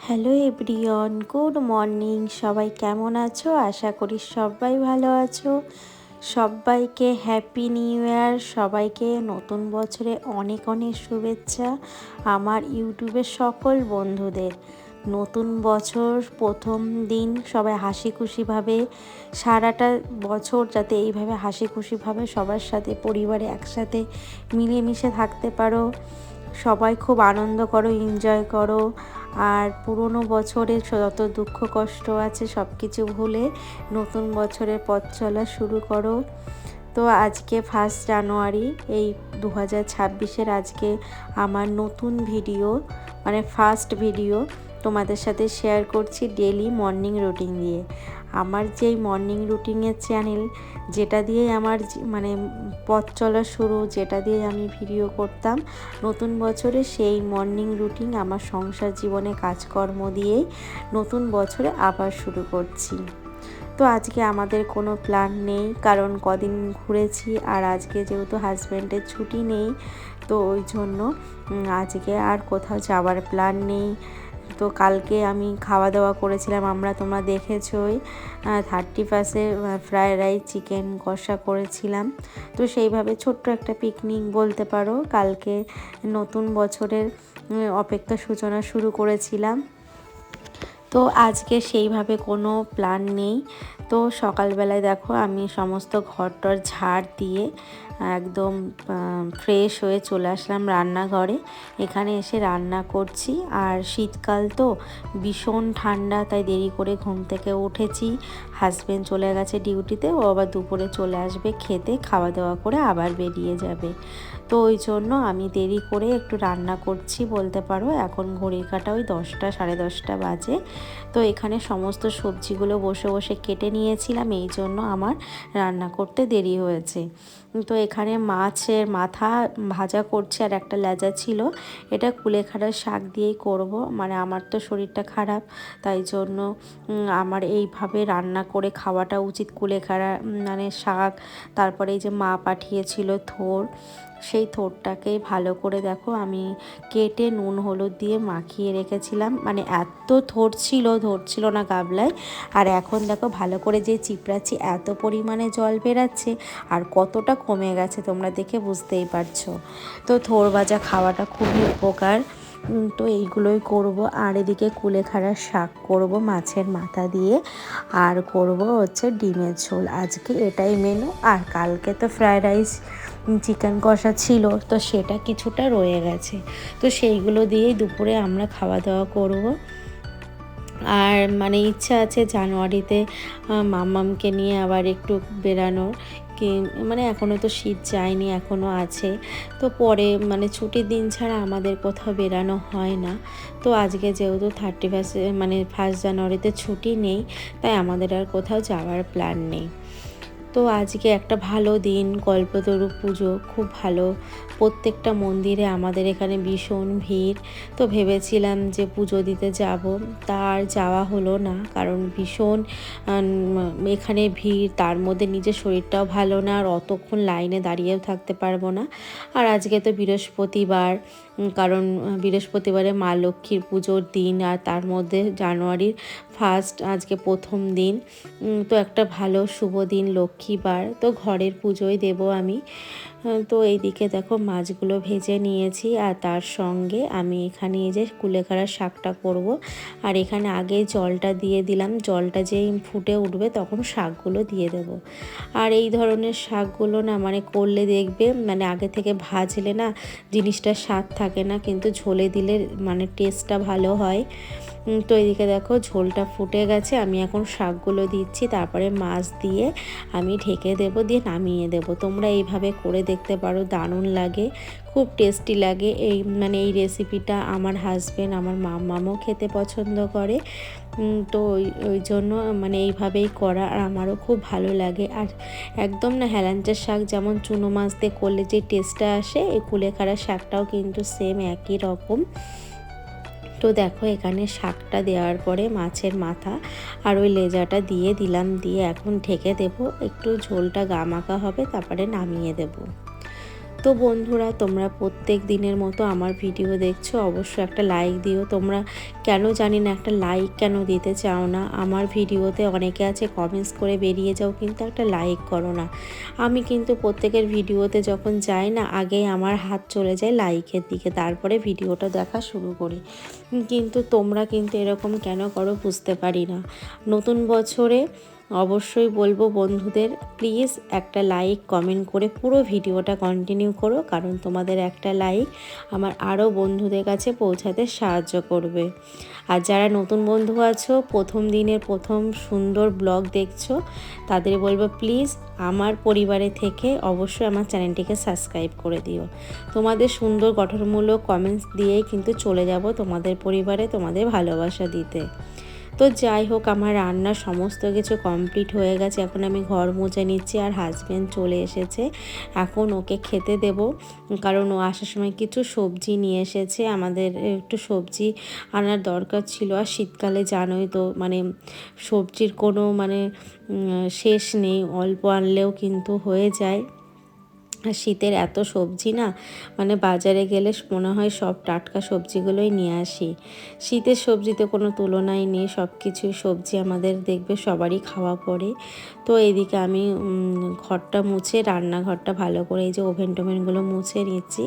Hello everyone good morning. সবাই কেমন আছো? আশা করি সবাই ভালো আছো। সবাইকে হ্যাপি নিউ ইয়ার। সবাইকে নতুন বছরে অনেক অনেক শুভেচ্ছা আমার ইউটিউবের সকল বন্ধুদের। নতুন বছর প্রথম দিন সবাই হাসি খুশিভাবে, সারাটা বছর যাতে এইভাবে হাসি খুশিভাবে সবার সাথে, পরিবারে একসাথে মিলেমিশে থাকতে পারো। সবাই খুব আনন্দ করো এনজয় করো। আর পুরনো বছরে যত দুঃখ, কষ্ট আছে সব কিছু ভুলে নতুন বছরের পথ চলা শুরু করো। তো আজকে ফার্স্ট জানুয়ারি এই দু হাজার ছাব্বিশের আজকে আমার নতুন ভিডিও মানে ফার্স্ট ভিডিও তোমাদের সাথে শেয়ার করছি ডেলি মর্নিং রুটিন দিয়ে। আমার যেই মর্নিং রুটিনের চ্যানেল যেটা দিয়ে আমার মানে পথ চলা শুরু, যেটা দিয়ে আমি ভিডিও করতাম, নতুন বছরে সেই মর্নিং রুটিন আমার সংসার জীবনে কাজকর্ম দিয়েই নতুন বছরে আবার শুরু করছি। তো আজকে আমাদের কোনো প্ল্যান নেই, কারণ কদিন ঘুরেছি আর আজকে যেহেতু হাজব্যান্ডের ছুটি নেই, তো ওই জন্য আজকে আর কোথাও যাওয়ার প্ল্যান নেই। তো কালকে আমি খাওয়া দাওয়া করেছিলাম, আমরা তোমরা দেখেছই। থার্টি ফার্স্টে ফ্রায়েড রাইস চিকেন কষা করেছিলাম। তো সেইভাবে ছোট্ট একটা পিকনিক বলতে পারো, কালকে নতুন বছরের অপেক্ষা সূচনা শুরু করেছিলাম। তো আজকে সেইভাবে কোনো প্ল্যান নেই। তো সকালবেলায় দেখো, আমি সমস্ত ঘরটর ঝাড় দিয়ে একদম ফ্রেশ হয়ে চলে আসলাম রান্নাঘরে। এখানে এসে রান্না করছি। আর শীতকাল তো ভীষণ ঠান্ডা, তাই দেরি করে ঘুম থেকে উঠেছি। হাজব্যান্ড চলে গেছে ডিউটিতে ও আবার দুপুরে চলে আসবে খেতে খাওয়া দাওয়া করে আবার বেরিয়ে যাবে। তো ওই জন্য আমি দেরি করে একটু রান্না করছি বলতে পারো। এখন ঘড়ির কাটা ওই দশটা, সাড়ে দশটা বাজে। তো এখানে সমস্ত সবজিগুলো বসে বসে কেটে নিয়েছিলাম, এই জন্য আমার রান্না করতে দেরি হয়েছে। তো এখানে মাছের মাথা ভাজা করছি আর একটা লেজা ছিল। এটা কুলেখাড়ার শাক দিয়েই করব। মানে আমার তো শরীরটা খারাপ, তাই জন্য আমার এইভাবে রান্না করে খাওয়াটা উচিত কুলেখাড়া মানে শাক। তারপরে এই যে মা পাঠিয়েছিল থোর সেই থোরটাকে ভালো করে দেখো, আমি কেটে নুন, হলুদ দিয়ে মাখিয়ে রেখেছিলাম। মানে এত থোর ছিল ধরছিল না গাবলায়। আর এখন দেখো ভালো করে যে চিপড়াচ্ছি, এত পরিমাণে জল বেরাচ্ছে আর কতটা কমে গেছে তোমরা দেখে বুঝতেই পারছ। তো থোর ভাজা খাওয়াটা খুবই উপকার। তো এইগুলোই করব। আর এদিকে কুলেখাড়ার শাক করব মাছের মাথা দিয়ে। আর করব হচ্ছে ডিমের ঝোল। আজকে এটাই মেনু আর কালকে তো ফ্রায়েড রাইস চিকেন কষা ছিল, তো সেটা কিছুটা রয়ে গেছে। তো সেইগুলো দিয়েই দুপুরে আমরা খাওয়া দাওয়া করব। আর মানে ইচ্ছা আছে জানুয়ারিতে মামামকে নিয়ে আবার একটু বেরানোর কি মানে এখনও তো শীত যায়নি এখনও আছে। তো পরে মানে ছুটির দিন ছাড়া আমাদের কোথাও বেরানো হয় না। তো আজকে যেহেতু থার্টি ফার্স্ট মানে ফার্স্ট জানুয়ারিতে ছুটি নেই, তাই আমাদের আর কোথাও যাওয়ার প্ল্যান নেই। তো আজকে একটা ভালো দিন, কল্পতরু পুজো, খুব ভালো। প্রত্যেকটা মন্দিরে আমাদের এখানে ভীষণ ভিড়। তো ভেবেছিলাম যে পুজো দিতে যাব তার যাওয়া হলো না, কারণ ভীষণ এখানে ভিড়, তার মধ্যে নিজের শরীরটাও ভালো না, আর অতক্ষণ লাইনে দাঁড়িয়েও থাকতে পারব না। আর আজকে তো বৃহস্পতিবার কারণ বৃহস্পতিবারে মা লক্ষ্মীর পুজোর দিন আর তার মধ্যে জানুয়ারির ফার্স্ট আজকে প্রথম দিন। তো একটা ভালো শুভ দিন লক্ষ্মীবার। তো ঘরের পুজোই দেব আমি। তো এইদিকে দেখো মাছগুলো ভেজে নিয়েছি আর তার সঙ্গে আমি এখানে এই যে কুলেখাড়ার শাকটা করব। আর এখানে আগে জলটা দিয়ে দিলাম, জলটা যেই ফুটে উঠবে তখন শাকগুলো দিয়ে দেব। আর এই ধরনের শাকগুলো না মানে করলে দেখবে মানে আগে থেকে ভাজলে না জিনিসটা স্বাদ থাকে না, কিন্তু ঝোলে দিলে মানে টেস্টটা ভালো হয়। তো এদিকে দেখো ঝোলটা ফুটে গেছে, আমি এখন শাকগুলো দিচ্ছি, তারপরে মাছ দিয়ে আমি ঢেকে দেব, দিয়ে নামিয়ে দেব। তোমরা এইভাবে করে দেখতে পারো, দারুণ লাগে, খুব টেস্টি লাগে। এই মানে এই রেসিপিটা আমার হাজব্যান্ড আমার মামামও খেতে পছন্দ করে। তো ওই ওই জন্য মানে এইভাবেই করা, আর আমারও খুব ভালো লাগে। আর একদম না হেলাঞ্চার শাক যেমন চুনো মাছ দিয়ে করলে যে টেস্টটা আসে, এই কুলেখাড়া শাকটাও কিন্তু সেম একই রকম। তো দেখো এখানে শাকটা দেওয়ার পরে মাছের মাথা আর ওই লেজাটা দিয়ে দিলাম, দিয়ে এখন ঢেকে দেব। একটু ঝোলটা গামাকা হবে, তারপরে নামিয়ে দেব। তো বন্ধুরা, তোমরা প্রত্যেক দিনের মতো আমার ভিডিও দেখছ। অবশ্যই একটা লাইক দিও। তোমরা কেন জানি না একটা লাইক কেন দিতে চাও না? আমার ভিডিওতে অনেকে আছে কমেন্টস করে বেরিয়ে যাও, কিন্তু একটা লাইক করো না। আমি কিন্তু প্রত্যেকের ভিডিওতে যখন যাই না আগে আমার হাত চলে যায় লাইকের দিকে। তারপরে ভিডিওটা দেখা শুরু করি। কিন্তু তোমরা কিন্তু এরকম কেন করো বুঝতে পারি না। নতুন বছরে অবশ্যই বলব বন্ধুদের প্লিজ একটা লাইক কমেন্ট করে পুরো ভিডিওটা কন্টিনিউ করো, কারণ তোমাদের একটা লাইক আমার আরও বন্ধুদের কাছে পৌঁছাতে সাহায্য করবে। আর যারা নতুন বন্ধু আছো, প্রথম দিনের প্রথম সুন্দর ব্লগ দেখছ, তাদের বলব প্লিজ আমার পরিবারে থেকে অবশ্যই আমার চ্যানেলটিকে সাবস্ক্রাইব করে দিও। তোমাদের সুন্দর গঠনমূলক কমেন্টস দিয়েই কিন্তু চলে যাব তোমাদের পরিবারে তোমাদের ভালোবাসা দিতে। তো যাই হোক, আমার রান্না সমস্ত কিছু কমপ্লিট হয়ে গেছে। এখন আমি ঘর মুছে নিচ্ছি আর হাজব্যান্ড চলে এসেছে। এখন ওকে খেতে দেব। কারণ ও আসার সময় কিছু সবজি নিয়ে এসেছে। আমাদের একটু সবজি আনার দরকার ছিল। আর শীতকালে জানোই তো মানে সবজির কোনো মানে শেষ নেই। অল্প আনলেও কিন্তু হয়ে যায়। আর শীতের এত সবজি না মানে বাজারে গেলে মনে হয় সব টাটকা সবজিগুলোই নিয়ে আসি। শীতের সবজিতে কোনো তুলনাই নেই সব কিছুই সবজি আমাদের দেখবে সবারই খাওয়া পড়ে। তো এদিকে আমি ঘরটা মুছে, রান্নাঘরটা ভালো করে এই যে ওভেন টোভেনগুলো মুছে নিচ্ছি।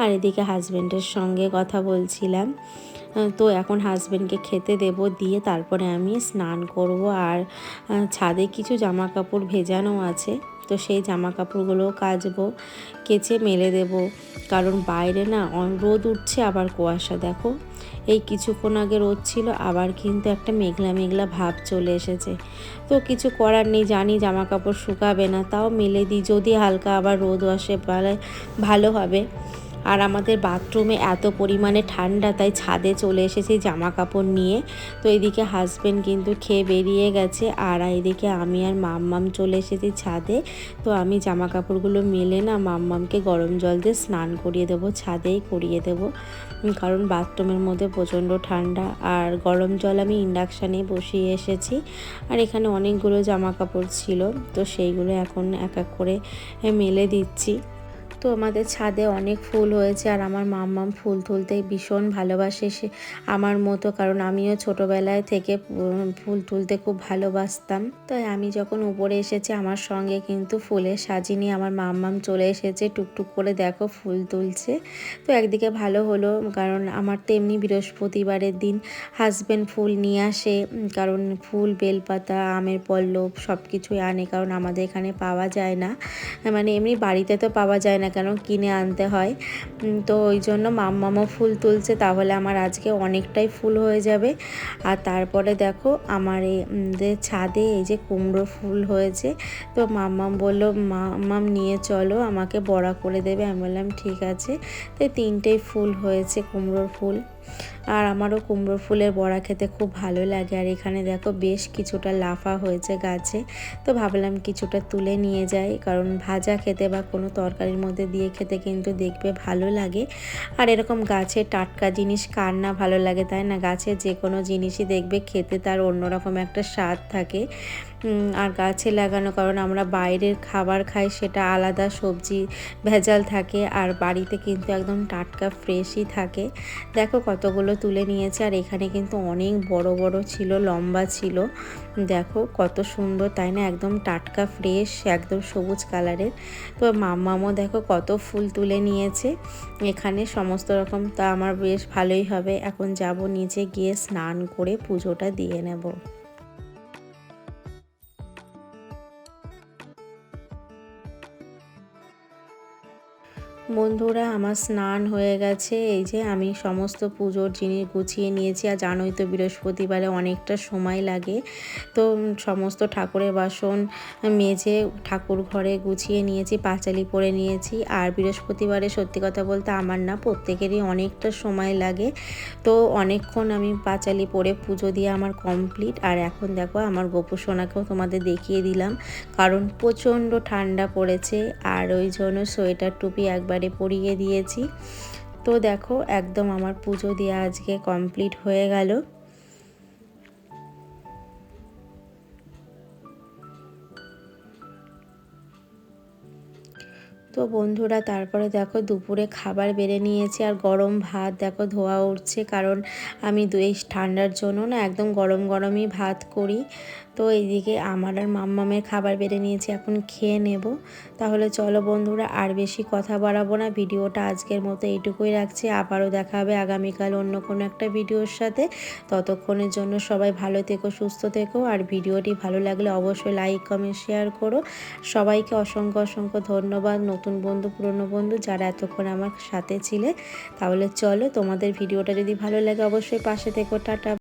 আর এদিকে হাজব্যান্ডের সঙ্গে কথা বলছিলাম। তো এখন হাজব্যান্ডকে খেতে দেব, দিয়ে তারপরে আমি স্নান করব। আর ছাদে কিছু জামা কাপড় ভেজানো আছে। তো সেই জামা কাপড়গুলো কাচবো, কেচে মেলে দেব। কারণ বাইরে না রোদ উঠছে আবার কুয়াশা, দেখো? এই কিছুক্ষণ আগে রোদ ছিল, আবার কিন্তু একটা মেঘলা মেঘলা ভাব চলে এসেছে। তো কিছু করার নেই, জানি জামা কাপড় শুকাবে না, তাও মেলে দিই। যদি হালকা আবার রোদ আসে ভালো হবে। আর আমাদের বাথরুমে এত পরিমাণে ঠান্ডা, তাই ছাদে চলে এসেছি জামা কাপড় নিয়ে। তো এদিকে হাজব্যান্ড কিন্তু খেয়ে বেরিয়ে গেছে আর এদিকে আমি আর মাম্মাম চলে এসেছি ছাদে। তো আমি জামা কাপড়গুলো মেলে না মাম্মামকে গরম জল দিয়ে স্নান করিয়ে দেবো, ছাদেই করিয়ে দেবো। কারণ বাথরুমের মধ্যে প্রচণ্ড ঠান্ডা আর গরম জল আমি ইন্ডাকশানে বসিয়ে এসেছি। আর এখানে অনেকগুলো জামা কাপড় ছিল, তো সেইগুলো এখন এক এক করে মেলে দিচ্ছি। তো আমাদের ছাদে অনেক ফুল হয়েছে আর আমার মাম্মাম ফুল তুলতে ভীষণ ভালোবাসে সে আমার মতো, কারণ আমিও ছোটোবেলায় থেকে ফুল তুলতে খুব ভালোবাসতাম। তাই আমি যখন উপরে এসেছি, আমার সঙ্গে কিন্তু ফুলের নিয়ে আমার মাম্মাম চলে এসেছে, টুকটুক করে দেখো ফুল তুলছে। তো একদিকে ভালো হলো, কারণ আমার তো এমনি বৃহস্পতিবারের দিন হাজব্যান্ড ফুল নিয়ে আসে কারণ ফুল, বেলপাতা, আমের পল্লব সব কিছুই আনে, কারণ আমাদের এখানে পাওয়া যায় না। মানে এমনি বাড়িতে তো পাওয়া যায় না কেন কিনে আনতে হয়। তো ওই জন্য মাম্মামও ফুল তুলছে, তাহলে আমার আজকে অনেকটাই ফুল হয়ে যাবে। আর তারপরে দেখো আমার এই যে ছাদে এই যে কুমড়ো ফুল হয়েছে, তো মাম্মাম বলল মাম্মাম নিয়ে চলো, আমাকে বড়া করে দেবে। আমি বললাম, ঠিক আছে। তো তিনটেই ফুল হয়েছে, কুমড়োর ফুল। আর আমারও কুমড়ো ফুলের বড়া খেতে খুব ভালো লাগে। আর এখানে দেখো বেশ কিছুটা লাফা হয়েছে গাছে। তো ভাবলাম কিছুটা তুলে নিয়ে যাই, কারণ ভাজা খেতে বা কোনো তরকারির মধ্যে দিয়ে খেতে কিন্তু দেখবে ভালো লাগে। আর এরকম গাছে টাটকা জিনিস কার না ভালো লাগে তাই না? গাছের যে কোনো জিনিসই দেখবে খেতে তার অন্যরকম একটা স্বাদ থাকে। আর গাছে লাগানো, কারণ আমরা বাইরের খাবার খাই সেটা আলাদা সবজি ভেজাল থাকে আর বাড়িতে কিন্তু একদম টাটকা ফ্রেশই থাকে। দেখো কতগুলো তুলে নিয়েছে আর এখানে কিন্তু অনেক বড় বড় ছিল, লম্বা ছিল। দেখো কত সুন্দর তাই না? একদম টাটকা ফ্রেশ, একদম সবুজ কালারের। তো মাম্মামও দেখো কত ফুল তুলে নিয়েছে। এখানে সমস্ত রকম তা আমার বেশ ভালোই হবে। এখন যাব নিচে গিয়ে স্নান করে পুজোটা দিয়ে নেব। বন্ধুরা, আমার স্নান হয়ে গেছে। এই যে আমি সমস্ত পুজোর জিনিস গুছিয়ে নিয়েছি। আর জানোই তো বৃহস্পতিবারে অনেকটা সময় লাগে। তো সমস্ত ঠাকুরের বাসন মেজে ঠাকুর ঘরে গুছিয়ে নিয়েছি, পাঁচালি পরে নিয়েছি। আর বৃহস্পতিবারে সত্যি কথা বলতে আমার না প্রত্যেকেরই অনেকটা সময় লাগে। তো অনেকক্ষণ আমি পাঁচালি পরে পুজো দিয়ে আমার কমপ্লিট। আর এখন দেখো, আমার গোপু সোনাকেও তোমাদের দেখিয়ে দিলাম। কারণ প্রচণ্ড ঠান্ডা পড়েছে। আর ওই জন্য সোয়েটার টুপি একবার একবারে পরিয়ে দিয়েছি। তো দেখো একদম আমার পুজো দিয়ে আজকে কমপ্লিট হয়ে গেল। তো বন্ধুরা তারপরে দেখো দুপুরে খাবার বেড়ে নিয়েছি আর গরম ভাত দেখো ধোয়া উঠছে কারণ আমি এই ঠান্ডার জন্য না একদম গরম গরমই ভাত করি। তো এইদিকে আমার আর মাম্মামের খাবার বেড়ে নিয়েছি, এখন খেয়ে নেব। তাহলে চলো বন্ধুরা, আর বেশি কথা বাড়াবো না। ভিডিওটা আজকের মতো এইটুকুই রাখছি। আবারও দেখা হবে আগামীকাল অন্য কোনো একটা ভিডিওর সাথে। ততক্ষণের জন্য সবাই ভালো থেকো, সুস্থ থেকো। আর ভিডিওটি ভালো লাগলে অবশ্যই লাইক, কমেন্ট, শেয়ার করো। সবাইকে অসংখ্য অসংখ্য ধন্যবাদ, নতুন বন্ধু, পুরনো বন্ধু যারা এতক্ষণ আমার সাথে ছিলে। তাহলে চলো তোমাদের ভিডিওটা যদি ভালো লাগে অবশ্যই পাশে থেকো। টাটা।